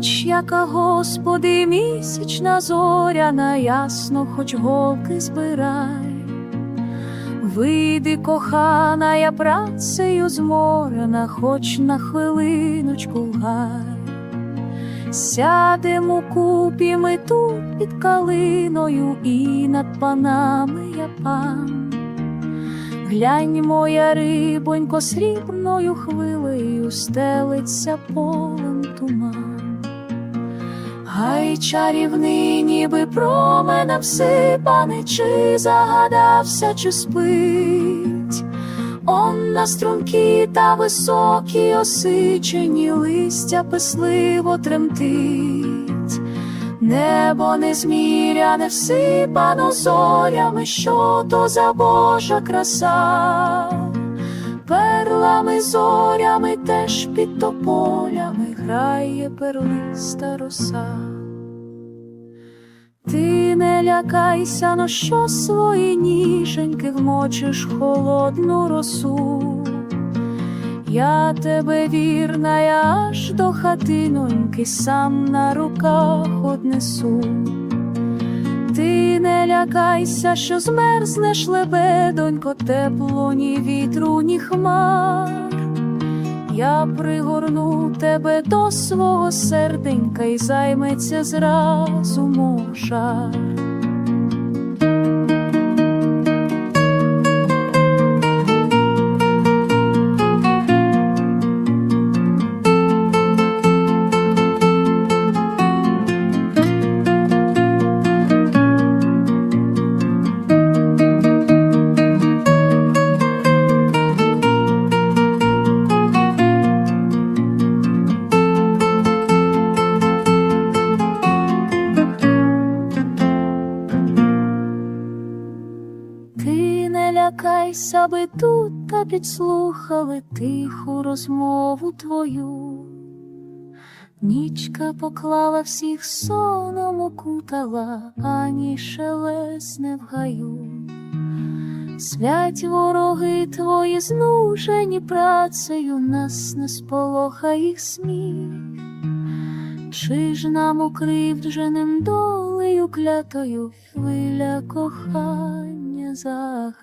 Ніч, яка, Господи, місячна зоряна, ясно, хоч голки збирай. Вийди, кохана, я працею зморена, хоч на хвилиночку гай. Сядемо купі ми тут під калиною, і над панами я пан. Глянь, моя рибонько, срібною хвилею стелиться полем туман. Гай чарівний, ніби променем сипаний, чи загадався, чи спить. Он на струнки та високі осичені листя писливо тремтить. Небо незміряне всипано зорями, що то за Божа краса, перлами зорями теж під тополями грає перлиста роса. Ти не лякайся, но що свої ніженьки вмочиш холодну росу. Я тебе вірна, я аж до хатиноньки сам на руках однесу. Ти не лякайся, що змерзнеш лебедонько, тепло, ні вітру, ні хмар. Я пригорну тебе до свого серденька і займеться зразу мов Ти не лякайся, би тут та підслухали тиху розмову твою. Нічка поклала всіх соном укутала, ані шелесне в гаю. Свять вороги твої знужені працею, нас не сполохає їх сміх. Чи ж нам укривдженим долею клятою хвиля кохання за?